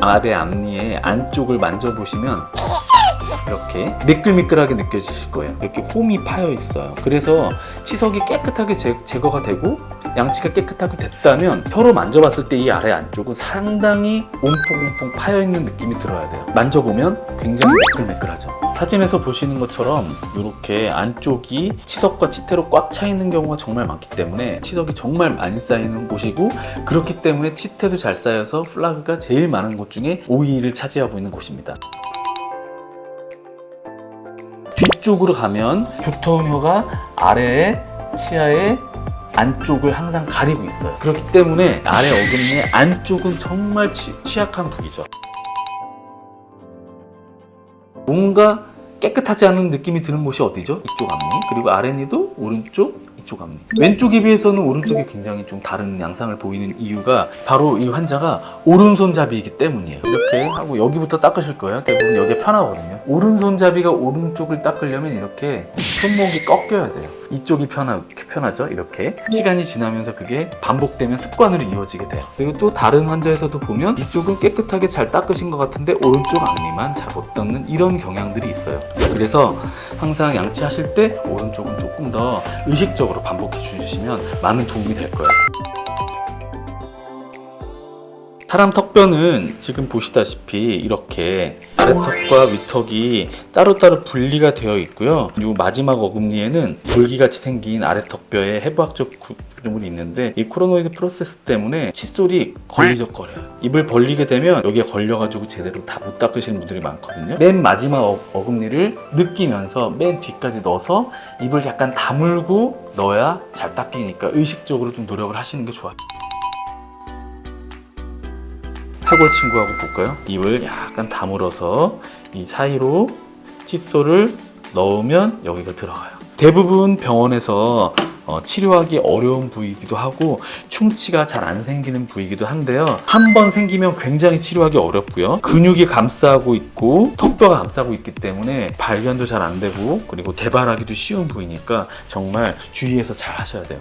아래 앞니의 안쪽을 만져보시면 이렇게 미끌미끌하게 느껴지실 거예요. 이렇게 홈이 파여 있어요. 그래서 치석이 깨끗하게 제, 제거가 되고 양치가 깨끗하게 됐다면 혀로 만져봤을 때 이 아래 안쪽은 상당히 옴퐁옴퐁 파여 있는 느낌이 들어야 돼요. 만져보면 굉장히 매끌매끌하죠. 사진에서 보시는 것처럼 이렇게 안쪽이 치석과 치태로 꽉 차 있는 경우가 정말 많기 때문에 치석이 정말 많이 쌓이는 곳이고 그렇기 때문에 치태도 잘 쌓여서 플라그가 제일 많은 곳 중에 5위를 차지하고 있는 곳입니다. 뒤쪽으로 가면 두터운 혀가 아래에 치아의 안쪽을 항상 가리고 있어요. 그렇기 때문에 아래 어금니의 안쪽은 정말 취, 취약한 부위죠. 뭔가 깨끗하지 않은 느낌이 드는 곳이 어디죠? 이쪽 앞니 그리고 아랫니도 오른쪽 이쪽 앞니 왼쪽에 비해서는 오른쪽이 굉장히 좀 다른 양상을 보이는 이유가 바로 이 환자가 오른손잡이이기 때문이에요 이렇게 하고 여기부터 닦으실 거예요 대부분 여기가 편하거든요 오른손잡이가 오른쪽을 닦으려면 이렇게 손목이 꺾여야 돼요 이쪽이 편하, 편하죠? 이렇게. 시간이 지나면서 그게 반복되면 습관으로 이어지게 돼요. 그리고 또 다른 환자에서도 보면 이쪽은 깨끗하게 잘 닦으신 것 같은데 오른쪽 앞니만 잘 못 닦는 이런 경향들이 있어요. 그래서 항상 양치하실 때 오른쪽은 조금 더 의식적으로 반복해 주시면 많은 도움이 될 거예요 사람 턱뼈는 지금 보시다시피 이렇게 아래턱과 위턱이 따로따로 분리가 되어 있고요. 이 마지막 어금니에는 돌기같이 생긴 아래턱뼈에 해부학적 구조물이 있는데 이 코로노이드 프로세스 때문에 칫솔이 걸리적거려요. 입을 벌리게 되면 여기에 걸려가지고 제대로 다 못 닦으시는 분들이 많거든요. 맨 마지막 어, 어금니를 느끼면서 맨 뒤까지 넣어서 입을 약간 다물고 넣어야 잘 닦이니까 의식적으로 좀 노력을 하시는 게 좋아요. 해골 친구하고 볼까요? 입을 약간 다물어서 이 사이로 칫솔을 넣으면 여기가 들어가요. 대부분 병원에서 어, 치료하기 어려운 부위이기도 하고 충치가 잘 안 생기는 부위이기도 한데요. 한 번 생기면 굉장히 치료하기 어렵고요. 근육이 감싸고 있고 턱뼈가 감싸고 있기 때문에 발견도 잘 안 되고 그리고 대발하기도 쉬운 부위니까 정말 주의해서 잘 하셔야 돼요.